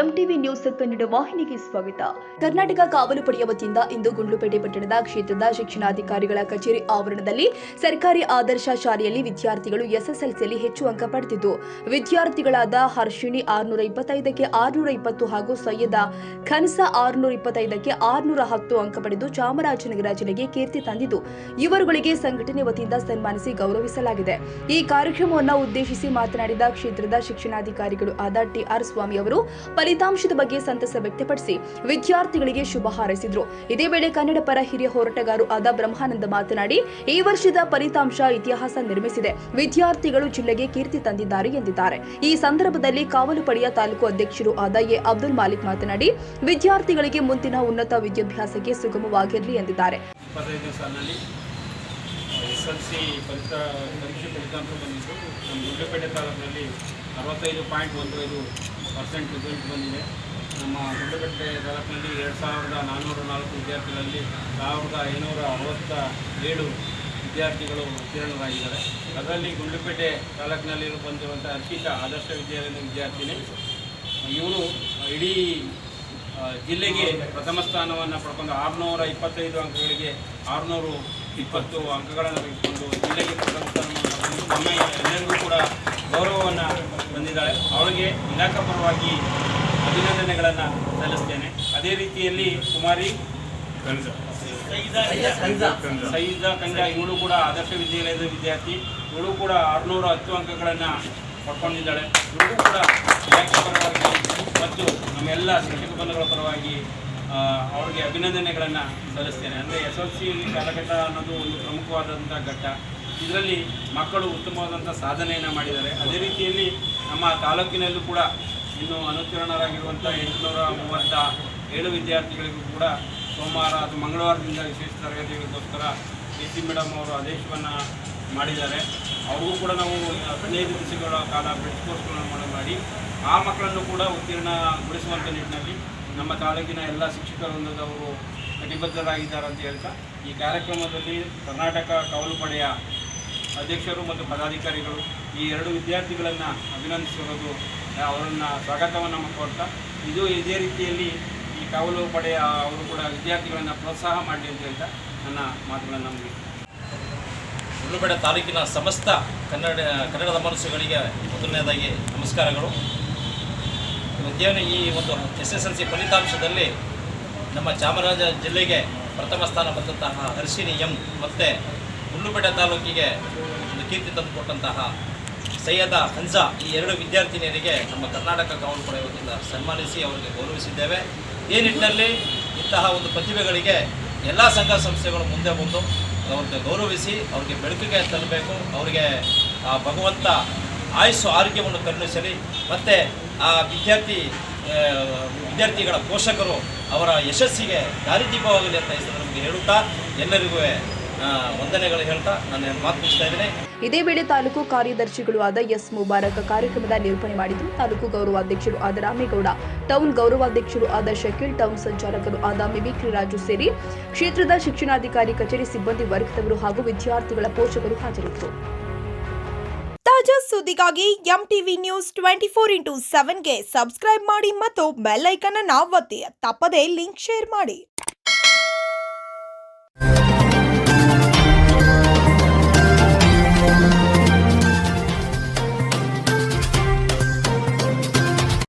MTV news Kannada ವಾಹಿನಿಗೆ ಸ್ವಾಗತ. ಕರ್ನಾಟಕ ಕಾವಲು ಪಡೆಯ ವತಿಯಿಂದ ಇಂದು ಗುಂಡ್ಲುಪೇಟೆ ಪಟ್ಟಣದ ಕ್ಷೇತ್ರದ ಶಿಕ್ಷಣಾಧಿಕಾರಿಗಳ ಕಚೇರಿ ಆವರಣದಲ್ಲಿ ಸರ್ಕಾರಿ ಆದರ್ಶ ಶಾಲೆಯಲ್ಲಿ ವಿದ್ಯಾರ್ಥಿಗಳು ಎಸ್ಎಸ್ಎಲ್ಸಿಯಲ್ಲಿ ಹೆಚ್ಚು ಅಂಕ ಪಡೆದಿದ್ದು, ವಿದ್ಯಾರ್ಥಿಗಳಾದ ಹರ್ಷಿಣಿ ಆರುನೂರ ಇಪ್ಪತ್ತೈದಕ್ಕೆ ಆರುನೂರ ಇಪ್ಪತ್ತು ಹಾಗೂ ಸೈಯದ ಖನ್ಸ ಆರುನೂರ ಇಪ್ಪತ್ತೈದಕ್ಕೆ ಆರುನೂರ ಹತ್ತು ಅಂಕ ಪಡೆದು ಚಾಮರಾಜನಗರ ಜಿಲ್ಲೆಗೆ ಕೀರ್ತಿ ತಂದಿದ್ದು, ಇವರುಗಳಿಗೆ ಸಂಘಟನೆ ವತಿಯಿಂದ ಸನ್ಮಾನಿಸಿ ಗೌರವಿಸಲಾಗಿದೆ. ಈ ಕಾರ್ಯಕ್ರಮವನ್ನು ಉದ್ದೇಶಿಸಿ ಮಾತನಾಡಿದ ಕ್ಷೇತ್ರದ ಶಿಕ್ಷಣಾಧಿಕಾರಿಗಳು ಆದ ಟಿಆರ್ ಸ್ವಾಮಿ ಅವರು ಫಲಿತಾಂಶದ ಬಗ್ಗೆ ಸಂತಸ ವ್ಯಕ್ತಪಡಿಸಿ ವಿದ್ಯಾರ್ಥಿಗಳಿಗೆ ಶುಭ ಹಾರೈಸಿದ್ರು. ಇದೇ ವೇಳೆ ಕನ್ನಡ ಪರ ಹಿರಿಯ ಹೋರಾಟಗಾರರು ಆದ ಬ್ರಹ್ಮಾನಂದ ಮಾತನಾಡಿ, ಈ ವರ್ಷದ ಫಲಿತಾಂಶ ಇತಿಹಾಸ ನಿರ್ಮಿಸಿದೆ. ವಿದ್ಯಾರ್ಥಿಗಳು ಜಿಲ್ಲೆಗೆ ಕೀರ್ತಿ ತಂದಿದ್ದಾರೆ ಎಂದಿದ್ದಾರೆ. ಈ ಸಂದರ್ಭದಲ್ಲಿ ಕಾವಲು ಪಡೆಯ ತಾಲೂಕು ಅಧ್ಯಕ್ಷರು ಆದ ಎ. ಅಬ್ದುಲ್ ಮಾಲಿಕ್ ಮಾತನಾಡಿ, ವಿದ್ಯಾರ್ಥಿಗಳಿಗೆ ಮುಂದಿನ ಉನ್ನತ ವಿದ್ಯಾಭ್ಯಾಸಕ್ಕೆ ಸುಗಮವಾಗಿರಲಿ ಎಂದಿದ್ದಾರೆ. ಪರೀಕ್ಷೆ ಫಲಿತಾಂಶ ಬಂದಿದ್ದು, ನಮ್ಮ ಗುಡ್ಡಪೇಟೆ ತಾಲೂಕಿನಲ್ಲಿ ಅರವತ್ತೈದು ಪಾಯಿಂಟ್ ಒಂದು ಐದು ಪರ್ಸೆಂಟ್ ರಿಸಲ್ಟ್ ಬಂದಿದೆ. ನಮ್ಮ ಗುಡ್ಡಗಟ್ಟೆ ತಾಲೂಕಿನಲ್ಲಿ ಎರಡು ಸಾವಿರದ ನಾನ್ನೂರ ನಾಲ್ಕು ವಿದ್ಯಾರ್ಥಿಗಳಲ್ಲಿ ಸಾವಿರದ ಐನೂರ ಅರವತ್ತ ಏಳು ವಿದ್ಯಾರ್ಥಿಗಳು ಉತ್ತೀರ್ಣರಾಗಿದ್ದಾರೆ. ಅದರಲ್ಲಿ ಗುಂಡ್ಲುಪೇಟೆ ತಾಲೂಕಿನಲ್ಲಿ ಬಂದಿರುವಂಥ ಅರ್ಪಿತಾ ಆದರ್ಶ ವಿದ್ಯಾಲಯದ ವಿದ್ಯಾರ್ಥಿನಿ ಇವನು ಇಡೀ ಜಿಲ್ಲೆಗೆ ಪ್ರಥಮ ಸ್ಥಾನವನ್ನು ಪಡ್ಕೊಂಡು ಆರುನೂರ ಇಪ್ಪತ್ತೈದು ಅಂಕಗಳಿಗೆ ಆರುನೂರು ಇಪ್ಪತ್ತು ಅಂಕಗಳನ್ನು ತೆಗೆದುಕೊಂಡು ಜಿಲ್ಲೆಗೆ ಪ್ರಥಮ ಸ್ಥಾನವನ್ನು ತಮ್ಮ ಎಲ್ಲರಿಗೂ ಕೂಡ ಗೌರವವನ್ನು ತಂದಿದ್ದಾಳೆ ಅವಳಿಗೆ ಇಲಾಖಾ ಪರವಾಗಿ ಅಭಿನಂದನೆಗಳನ್ನು ಸಲ್ಲಿಸ್ತೇನೆ. ಅದೇ ರೀತಿಯಲ್ಲಿ ಕುಮಾರಿ ಸೈದಾ ಕಂಜ ಇವಳು ಕೂಡ ಆದರ್ಶ ವಿದ್ಯಾಲಯದ ವಿದ್ಯಾರ್ಥಿ. ಇವಳು ಕೂಡ ಆರುನೂರ ಹತ್ತು ಅಂಕಗಳನ್ನು ಪಡ್ಕೊಂಡಿದ್ದಾಳೆ. ಇವಳು ಕೂಡ ಇಲಾಖೆ ಪರವಾಗಿ ಮತ್ತು ನಮ್ಮೆಲ್ಲ ಶಿಕ್ಷಕ ಬಂಧುಗಳ ಪರವಾಗಿ ಅವ್ರಿಗೆ ಅಭಿನಂದನೆಗಳನ್ನು ಸಲ್ಲಿಸ್ತೇನೆ. ಅಂದರೆ ಎಸ್ ಎಲ್ ಸಿ ಕಾಲಘಟ್ಟ ಅನ್ನೋದು ಒಂದು ಪ್ರಮುಖವಾದಂಥ ಘಟ್ಟ. ಇದರಲ್ಲಿ ಮಕ್ಕಳು ಉತ್ತಮವಾದಂಥ ಸಾಧನೆಯನ್ನು ಮಾಡಿದ್ದಾರೆ. ಅದೇ ರೀತಿಯಲ್ಲಿ ನಮ್ಮ ತಾಲೂಕಿನಲ್ಲೂ ಕೂಡ ಇನ್ನು ಅನುತ್ತೀರ್ಣರಾಗಿರುವಂಥ ಎಂಟುನೂರ ಮೂವತ್ತ ಏಳು ವಿದ್ಯಾರ್ಥಿಗಳಿಗೂ ಕೂಡ ಸೋಮವಾರ ಅಥವಾ ಮಂಗಳವಾರದಿಂದ ವಿಶೇಷ ತರಗತಿಗಳಿಗೋಸ್ಕರ ಎ ಸಿ ಮೇಡಮ್ ಅವರು ಆದೇಶವನ್ನು ಮಾಡಿದ್ದಾರೆ. ಅವರಿಗೂ ಕೂಡ ನಾವು ಹದಿನೈದು ದಿವಸಗಳ ಕಾಲ ಬ್ರಿಡ್ಜ್ ಕೋರ್ಸ್ಗಳನ್ನು ಮಾಡಿ, ಆ ಮಕ್ಕಳನ್ನು ಕೂಡ ಉತ್ತೀರ್ಣಗೊಳಿಸುವಂಥ ನಿಟ್ಟಿನಲ್ಲಿ ನಮ್ಮ ತಾಲೂಕಿನ ಎಲ್ಲ ಶಿಕ್ಷಕರೊಂದಿಗೆ ಅವರು ಕಟಿಬದ್ಧರಾಗಿದ್ದಾರೆ ಅಂತ ಹೇಳ್ತಾ, ಈ ಕಾರ್ಯಕ್ರಮದಲ್ಲಿ ಕರ್ನಾಟಕ ಕಾವಲು ಪಡೆಯ ಅಧ್ಯಕ್ಷರು ಮತ್ತು ಪದಾಧಿಕಾರಿಗಳು ಈ ಎರಡು ವಿದ್ಯಾರ್ಥಿಗಳನ್ನು ಅಭಿನಂದಿಸಿರೋದು ಅವರನ್ನು ಸ್ವಾಗತವನ್ನು ಕೊಡ್ತಾ, ಇದು ಇದೇ ರೀತಿಯಲ್ಲಿ ಈ ಕಾವಲು ಪಡೆಯ, ಅವರು ಕೂಡ ವಿದ್ಯಾರ್ಥಿಗಳನ್ನು ಪ್ರೋತ್ಸಾಹ ಮಾಡಲಿ ಅಂತ ಹೇಳ್ತಾ ನನ್ನ ಮಾತುಗಳನ್ನು ನಮಗೆ ಉಳ್ಳುಬೇಡ ತಾಲೂಕಿನ ಸಮಸ್ತ ಕನ್ನಡ, ಕನ್ನಡದ ಮನಸ್ಸುಗಳಿಗೆ ಮೊದಲನೇದಾಗಿ ನಮಸ್ಕಾರಗಳು. ಮಧ್ಯಾಹ್ನ ಈ ಒಂದು ಎಸ್ ಎಸ್ ಎಲ್ ಸಿ ಫಲಿತಾಂಶದಲ್ಲಿ ನಮ್ಮ ಚಾಮರಾಜ ಜಿಲ್ಲೆಗೆ ಪ್ರಥಮ ಸ್ಥಾನ ಬಂದಂತಹ ಹರ್ಷಿಣಿ ಎಂ ಮತ್ತು ಉಳ್ಳುಬೇಡ ತಾಲೂಕಿಗೆ ಒಂದು ಕೀರ್ತಿ ತಂದುಕೊಟ್ಟಂತಹ ಸೈಯದ ಹನ್ಸಾ ಈ ಎರಡು ವಿದ್ಯಾರ್ಥಿನಿಯರಿಗೆ ನಮ್ಮ ಕರ್ನಾಟಕ ಕಾವಲು ಪಡೆ ವತಿಯಿಂದ ಸನ್ಮಾನಿಸಿ ಅವರಿಗೆ ಗೌರವಿಸಿದ್ದೇವೆ. ಈ ನಿಟ್ಟಿನಲ್ಲಿ ಇಂತಹ ಒಂದು ಪ್ರತಿಭೆಗಳಿಗೆ ಎಲ್ಲ ಸಂಘ ಸಂಸ್ಥೆಗಳು ಮುಂದೆ ಬಂದು ಅವ್ರಿಗೆ ಗೌರವಿಸಿ ಅವ್ರಿಗೆ ಬೆಳಕಿಗೆ ತರಬೇಕು, ಅವರಿಗೆ ಆ ಭಗವಂತ ಆಯುಸ್ಸು ಆರೋಗ್ಯವನ್ನು ಕರುಣಿಸಲಿ, ಮತ್ತು ಆ ವಿದ್ಯಾರ್ಥಿ ವಿದ್ಯಾರ್ಥಿಗಳ ಪೋಷಕರು ಅವರ ಯಶಸ್ಸಿಗೆ ದಾರಿದೀಪವಾಗಲಿ ಅಂತ ಹೆಸರು ನಮಗೆ ಹೇಳುತ್ತಾ ಎಲ್ಲರಿಗೂ ವಂದನೆಗಳು ಹೇಳ್ತಾ ನಾನು ಮಾತು ಮುಗಿಸ್ತಾ ಇದ್ದೇನೆ. ಇದೇ ವೇಳೆ ತಾಲೂಕು ಕಾರ್ಯದರ್ಶಿಗಳು ಆದ ಎಸ್ ಮುಬಾರಕ್ ಕಾರ್ಯಕ್ರಮದ ನಿರೂಪಣೆ ಮಾಡಿದ್ದು ತಾಲೂಕು ಗೌರವಾಧ್ಯಕ್ಷರು ಆದ ರಾಮೇಗೌಡ ಟೌನ್ ಗೌರವಾಧ್ಯಕ್ಷರು ಆದ ಶಕೀಲ್ ಟೌನ್ ಸಂಚಾಲಕರು ಆದ ಮಿಮಿಕ್ರಿ ರಾಜು ಸೇರಿ ಕ್ಷೇತ್ರದ ಶಿಕ್ಷಣಾಧಿಕಾರಿ ಕಚೇರಿ ಸಿಬ್ಬಂದಿ ವರ್ಗದವರು ಹಾಗೂ ವಿದ್ಯಾರ್ಥಿಗಳ ಪೋಷಕರು ಹಾಜರಿದ್ದರು. ತಾಜಾ ಸುದ್ದಿಗಾಗಿ M TV news twenty four into ಸೆವೆನ್ಗೆ subscribe ಮಾಡಿ ಮತ್ತು ಬೆಲ್ ಐಕನ್ ಅನ್ನು ಒತ್ತಿ. ತಪ್ಪದೇ ಲಿಂಕ್ ಶೇರ್ ಮಾಡಿ.